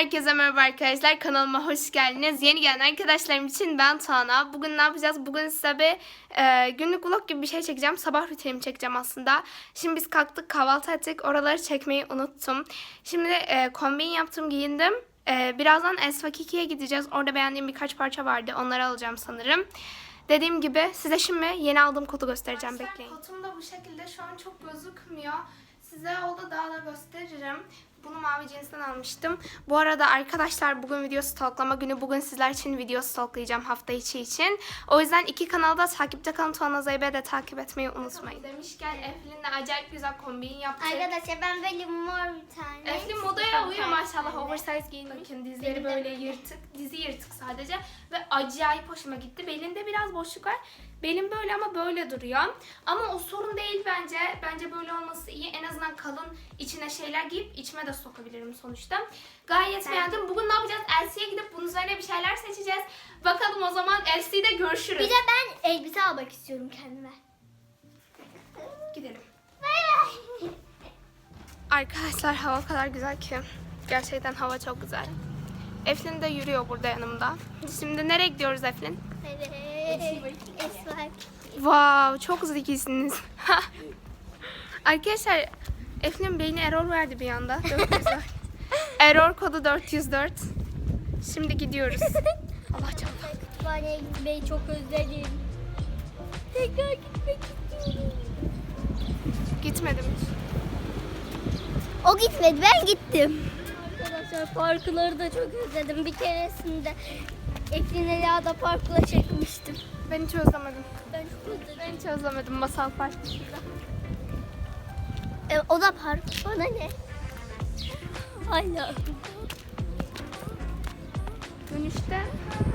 Herkese merhaba arkadaşlar. Kanalıma hoş geldiniz. Yeni gelen arkadaşlarım için ben Tuana. Bugün ne yapacağız? Bugün size bir e, günlük vlog gibi bir şey çekeceğim. Sabah rutinimi çekeceğim aslında. Şimdi biz kalktık kahvaltı ettik. Oraları çekmeyi unuttum. Şimdi e, kombin yaptım giyindim. E, birazdan Esfakiki'ye gideceğiz. Orada beğendiğim birkaç parça vardı. Onları alacağım sanırım. Dediğim gibi size şimdi yeni aldığım kotu göstereceğim. Bekleyin. Kotum da bu şekilde. Şu an çok gözükmüyor. Size oldu daha da gösteririm. Bunu mavi cinsten almıştım. Bu arada arkadaşlar bugün video stalklama günü. Bugün sizler için video stalklayacağım hafta içi için. O yüzden iki kanalda takipte kalın. Tuana Zeybe de takip etmeyi unutmayın. Demişken Eflin'le acayip güzel kombin yaptık. Arkadaşlar ben böyle mor bir tane. Eflin modaya uyuyor maşallah. Oversize giyin. Bakın dizleri böyle yırtık. Dizi yırtık sadece. Ve acayip hoşuma gitti. Belinde biraz boşluk var. Belim böyle ama böyle duruyor. Ama o sorun değil bence. Bence böyle olması iyi. En azından kalın içine şeyler giyip içime de sokabilirim sonuçta. Gayet beğendim. Bugün ne yapacağız? Elsie'ye gidip bunun üzerine bir şeyler seçeceğiz. Bakalım o zaman Elsie'de görüşürüz. Bir de ben elbise almak istiyorum kendime. gidelim. Bay bay. Arkadaşlar hava o kadar güzel ki. Gerçekten hava çok güzel. Eflin de yürüyor burada yanımda. Şimdi nereye gidiyoruz Eflin? Evet. Esvak. Wow, çok zekisiniz. Arkadaşlar, Eflin beyni error verdi bir anda. 404. error kodu 404. Şimdi gidiyoruz. Allah canım. Kütüphaneye gitmeyi çok özledim. Tekrar gitmek istiyorum. Gitmedim hiç. O gitmedi ben gittim. Arkadaşlar parkları da çok özledim. Bir keresinde Eflin Ela'da parkla çekmiştim. Ben hiç özlemedim. Ben çok özledim. Ben hiç özlemedim masal park. E, o da park. Bana ne? Hala. Dönüşte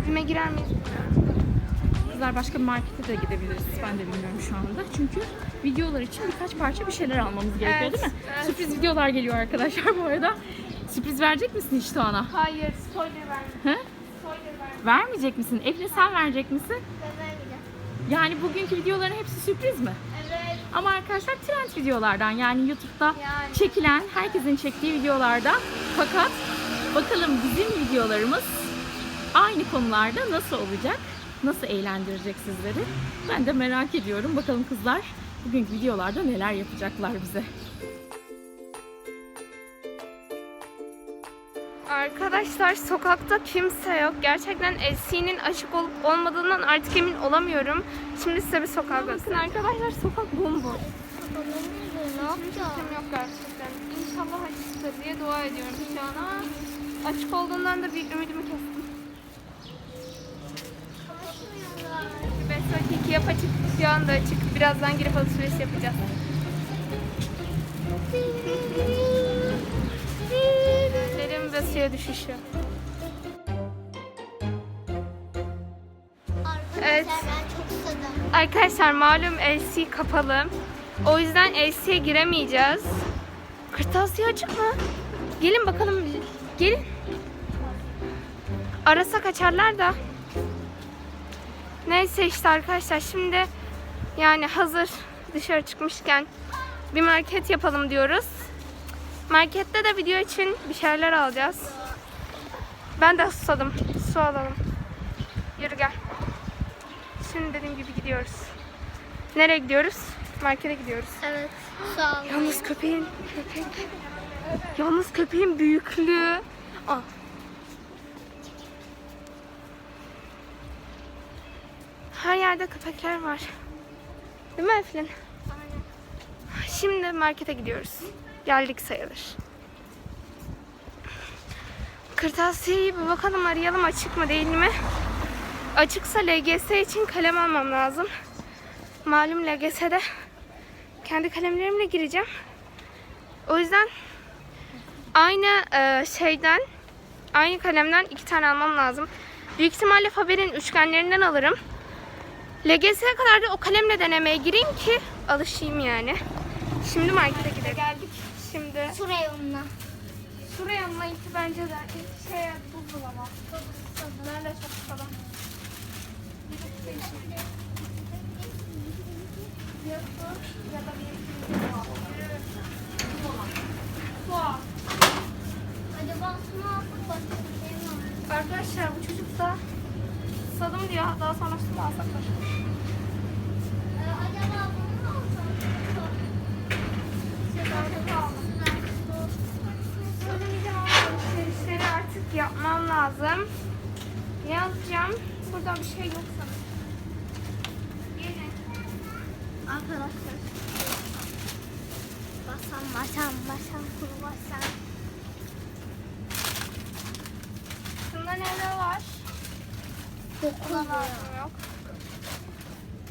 bime girer miyiz. Kızlar başka bir markete de gidebiliriz. Ben de bilmiyorum şu anda. Çünkü videolar için birkaç parça bir şeyler almamız gerekiyor Evet, değil mi? evet. Sürpriz videolar geliyor arkadaşlar bu arada. Sürpriz verecek misin hiç Tuana? Hayır, spoiler verme. Hı? Spoiler verme. Vermeyecek misin? Efle sen verecek misin? Ben vermeyeceğim. Yani bugünkü videoların hepsi sürpriz mi? Ama arkadaşlar trend videolardan yani YouTube'da Yani. çekilen, herkesin çektiği videolarda fakat bakalım bizim videolarımız aynı konularda nasıl olacak? Nasıl eğlendirecek sizleri? Ben de merak ediyorum. Bakalım kızlar bugünkü videolarda neler yapacaklar bize. Arkadaşlar sokakta kimse yok. Gerçekten LC'nin açık olup olmadığından artık emin olamıyorum. Şimdi size bir sokağa göstereyim. arkadaşlar sokak bomboş. Ne yapacağız? Kim yok gerçekten. İnşallah açıktır diye dua ediyorum şu an ama açık olduğundan da bir ümidimi kestim. Besok iki yap açık şu anda açık. Birazdan girip alışveriş yapacağız. Ve suya düşüşü. Evet. Arkadaşlar malum LC kapalı. O yüzden LC'ye giremeyeceğiz. Kırtasiye açık mı? Gelin bakalım. Gelin. Arasak açarlar da. Neyse işte arkadaşlar şimdi yani hazır dışarı çıkmışken bir market yapalım diyoruz. Markette de video için bir şeyler alacağız. Ben de susadım. Su alalım. Yürü gel. Şimdi dediğim gibi gidiyoruz. Nereye gidiyoruz? Markete gidiyoruz. Evet. Sağ ol. Yalnız köpeğin köpek. Yalnız köpeğin büyüklüğü. Aa. Her yerde köpekler var. Değil mi Eflin? Şimdi markete gidiyoruz. Geldik sayılır. Kırtasiyeyi bir bakalım arayalım açık mı değil mi? Açıksa LGS için kalem almam lazım. Malum LGS'de kendi kalemlerimle gireceğim. O yüzden aynı e, şeyden, aynı kalemden iki tane almam lazım. Büyük ihtimalle Faber'in üçgenlerinden alırım. LGS'ye kadar da o kalemle denemeye gireyim ki alışayım yani. Şimdi markete gidelim. Geldik. Şimdi şuraya mı iki bence de şeye buzdolabı. Nerede çok de su içeyim. Ya su da bir su. Su al. Acaba alsak başka bir şey mi alsak? Arkadaşlar bu çocuk da sadım diyor. Daha sonra şunu alsak mı? Alacağım? Burada bir şey yok sanırım. Gelin. Arkadaşlar. Basam basam basam kuru basam. Şunda ne var? Dokuz lazım yok.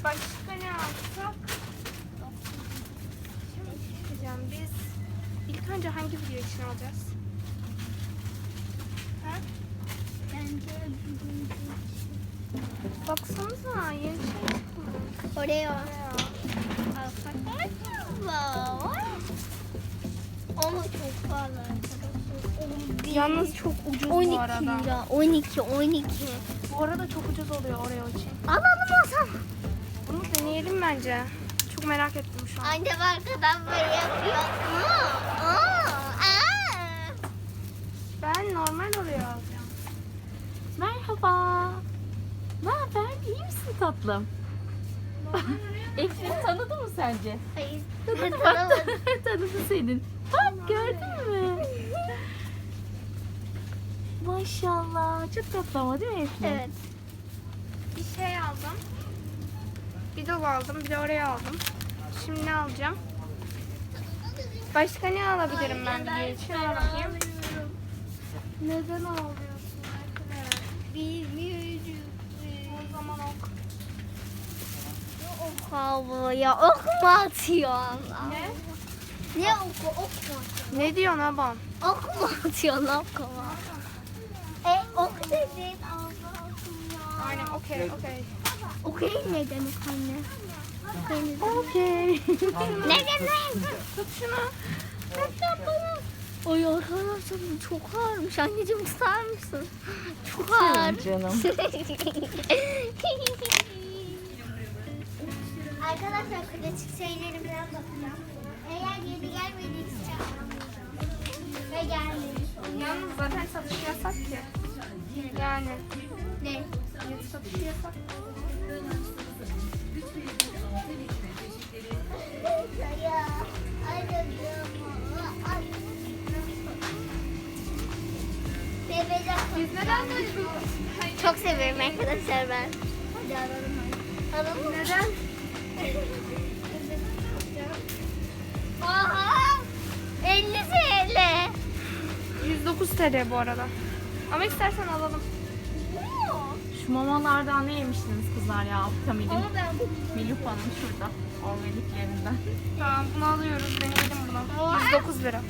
Başka ne alsak? Şimdi çıkacağım. Biz ilk önce hangi video için alacağız? Ha? Bence Baksanıza yeni şey çıkmış. Oreo. Alsak. Wow. Ama çok pahalı arkadaşlar. Yalnız çok ucuz 12 bu arada. lira. 12 12. Bu arada çok ucuz oluyor Oreo için. Alalım o zaman. Bunu deneyelim bence. Çok merak ettim şu an. Anne arkadan böyle yapıyor. Aa, aa, aa. Ben normal Oreo alacağım. Merhaba. Ne haber? İyi misin tatlım? Eflin tanıdı mı sence? Hayır. Tanıdı bak. tanıdı senin. Bak gördün mü? Maşallah. Çok tatlı ama değil mi Eflin? Evet. Bir şey aldım. Bir dolu aldım. Bir de Oreo aldım. Şimdi ne alacağım? Başka ne alabilirim ben için? Al bakayım. Neden ağlıyorsun? arkadaş? Bilmiyorum. O zaman ok. Ok havaya ok mu atıyor Allah? Ne? Ne oku ok mu atıyor? Ne diyorsun abam? Ok mu atıyor? E ok dedin Allah'ım ya. Aynen okey okey. Okey ne demek anne? Okey ne demek? Tut şunu. Lütfen bana. Ay arkadaşlar bu çok ağırmış. Anneciğim tutar mısın? Çok ağır. Canım. Arkadaşlar klasik şeyleri biraz bakacağım. Eğer yeni gelmediyse ve gelmemiş Yalnız zaten satışı yasak ki. Yani. Ne? Yeni satışı yasak. Çok severim arkadaşlar ben. Neden? Aha! 50 TL. 109 TL bu arada. Ama istersen alalım. Şu mamalardan ne yemiştiniz kızlar ya? Kamil'in. Ama ben bu Milupa'nın şurada. Organiklerinden. Tamam bunu alıyoruz. Deneyelim bunu. 109 lira.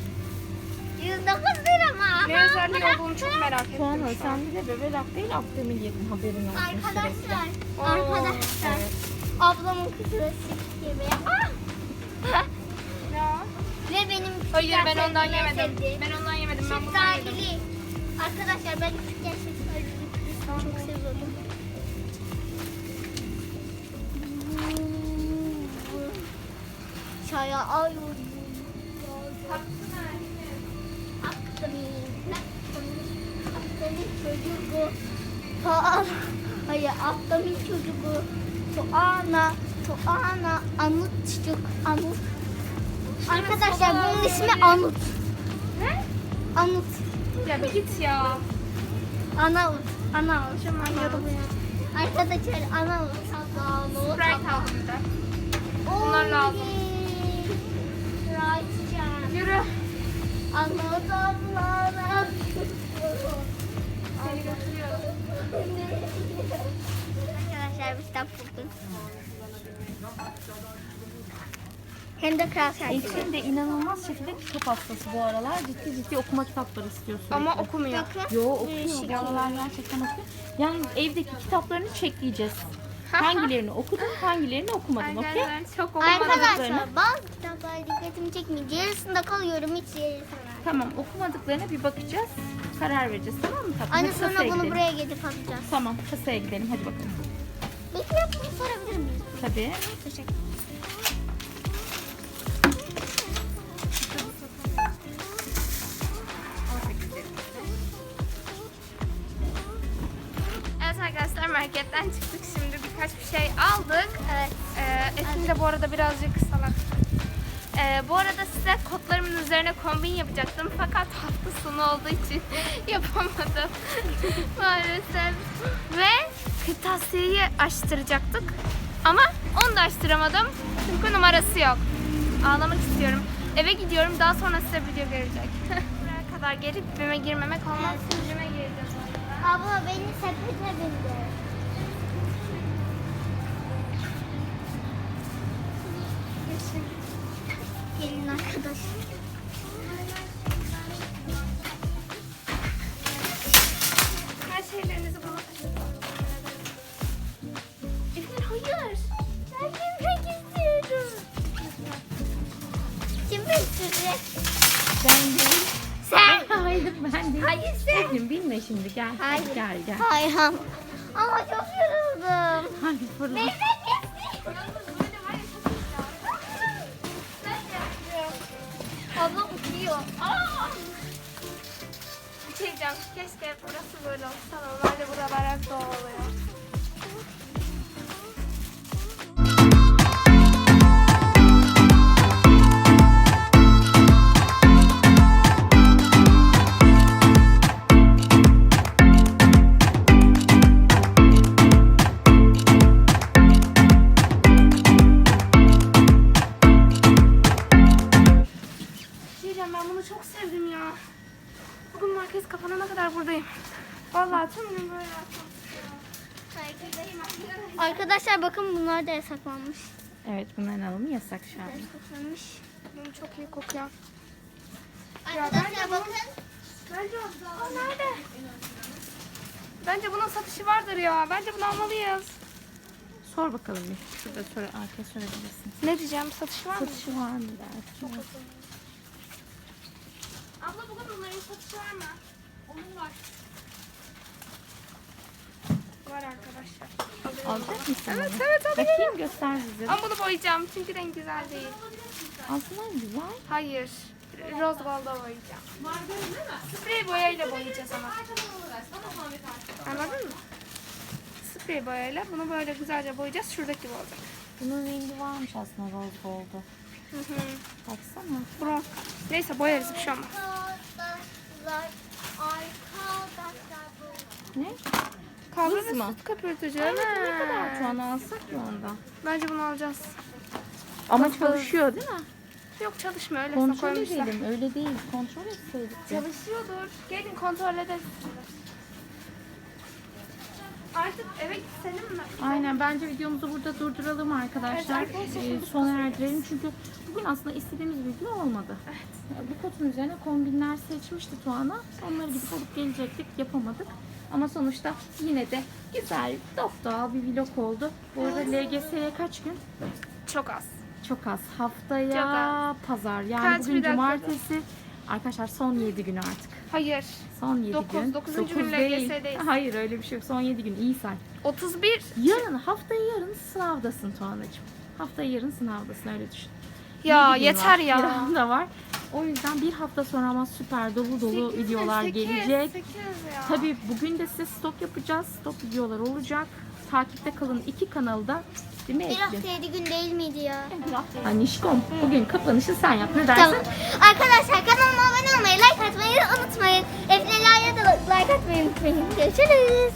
109 lira mı? Ne özelliği olduğunu çok merak ettim Sonra şu an. sen bir de bebelak değil Akdemir yedin haberin olsun sürekli. Arkadaşlar, Oo, arkadaşlar. Evet. Ablamın klasik gibi. Ah! Ve benim Hayır ben küçükken ondan sevdiğim en yemedim. sevdiğim Ben ondan yemedim. Ben bundan yedim. Arkadaşlar ben küçükken şeftalili çok seviyordum. Çaya alıyorum. Akdemir, Akdemir çocuğu. Tuana. Hayır Akdemir çocuğu. Tuana. Tuana. Anut çocuk. Anut. Arkadaşlar bunun ismi Anut. Ne? Anut. Ya bir git ya. Anavut. Anavut. Anladım. Arkadaşlar Anavut. Anavut. Sprite aldım de. Bunlar lazım. Yürü. Anavut ablalar. Seni götürüyorum. Kitap bulduk. Hem de kral şarkısı. Eflin de inanılmaz şekilde kitap hastası bu aralar. Ciddi ciddi okuma kitapları istiyor sürekli. Ama okumuyor. Yo okuyor. Bu aralar gerçekten okuyor. Yani evdeki kitaplarını çekleyeceğiz. Hangilerini okudun, hangilerini okumadın, okey? Arkadaşlar çok okumadım. Arkadaşlar bazı kitaplar dikkatimi çekmeyince yarısında kalıyorum hiç yarısına. Tamam, okumadıklarına bir bakacağız. Karar vereceğiz, tamam mı tatlım? Anne sonra kasaya bunu gidelim. buraya gelip alacağız. Tamam, kasaya gidelim. Hadi bakalım. Mikrofonu sorabilir miyim? Tabii. Teşekkür. Evet arkadaşlar marketten çıktık şimdi birkaç bir şey aldık. Evet. Ee, etim de bu arada birazcık salak. Ee, bu arada size kotlarımın üzerine kombin yapacaktım fakat hafta sonu olduğu için yapamadım maalesef. Ve kırtasiyeyi açtıracaktık ama onu da açtıramadım çünkü numarası yok. Ağlamak istiyorum. Eve gidiyorum daha sonra size video gelecek. Buraya kadar gelip BİM'e girmemek olmaz. BİM'e gireceğiz. Abla beni sepete bindir. Gelin arkadaşlar. Şimdi gel. Hayır. Gel gel. Hayır ama. Çok yoruldum. Hadi fırla. Binmek istiyorum. Abla uçuyor. Aa! Bir şey diyeceğim. Keşke burası böyle olsa. Normalde buralar hep doğal oluyor. Bunlar da yasaklanmış. Evet bunların alımı yasak şu an. Yasaklanmış. Benim çok iyi kokuyor. Arkadaşlar bakın. Bence o nerede? Bence bunun satışı vardır ya. Bence bunu almalıyız. Sor bakalım bir. Şurada sor, arkaya sorabilirsin. Ne diyeceğim? Satışı var mı? Satışı var mı dersin? Abla bugün bunların satışı var mı? Onun var. Var arkadaşlar. Alacak mısın? Evet onu? evet hadi Bakayım göster bize. Ama bunu boyayacağım çünkü renk güzel değil. Aslında güzel. Hayır. Rose gold'a boyayacağım. Sprey boyayla boyayacağız ama. Anladın mı? Sprey boyayla bunu böyle güzelce boyayacağız. Şuradaki gibi olacak. Bunun rengi varmış aslında rose gold'u. Hı hı. Baksana. Bronz. Neyse boyarız bir şey olmaz. Arkadaşlar. Arkadaşlar bu. Ne? Kahve Hız mı? süt köpürtücü. Evet, ne kadar şu an alsak ya ondan. Bence bunu alacağız. Ama Hız. çalışıyor değil mi? Yok çalışmıyor öyle Kontrol koymuşlar. edelim. Öyle değil. Kontrol etseydik. de. Çalışıyordur. Gelin kontrol ederiz. Artık eve gidelim mi? Aynen bence videomuzu burada durduralım arkadaşlar. Evet, arkadaşlar. Ee, sona erdirelim çünkü bugün aslında istediğimiz video olmadı. Bu kotun üzerine kombinler seçmişti Tuana. Onları gidip alıp gelecektik yapamadık. Ama sonuçta yine de güzel, dop doğal bir vlog oldu. Bu arada LGS'ye kaç gün? Çok az. Çok az. Haftaya Çok az. pazar. Yani Kaç, bugün bir dakika. cumartesi. Arkadaşlar son 7 gün artık. Hayır. Son 7 Dokuz, gün. dokuzuncu Dokuz gün değil. LGS'deyiz. Hayır öyle bir şey yok. Son 7 gün. iyi say. 31. Yarın, haftaya yarın sınavdasın Tuana'cığım. Haftaya yarın sınavdasın öyle düşün. Ya Yedi gün yeter var, ya. Bir hafta var. O yüzden bir hafta sonra ama süper dolu dolu Sekiz mi? videolar Sekiz, gelecek. sekiz ya. Tabii bugün de size stop yapacağız. Stop videolar olacak. Takipte kalın iki kanalda. Değil mi Bir hafta yedi gün değil miydi ya? Anişkom bugün kapanışı sen yap ne dersin? Tamam. Arkadaşlar kanalıma abone olmayı, like atmayı unutmayın. Eflela'ya da like atmayı unutmayın. Görüşürüz.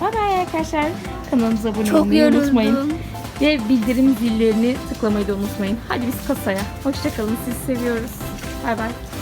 Bay bay arkadaşlar. Kanalımıza abone Çok olmayı yoruldum. unutmayın. Ve bildirim zillerini tıklamayı da unutmayın. Hadi biz kasaya. Hoşçakalın. Sizi seviyoruz. Bay bay.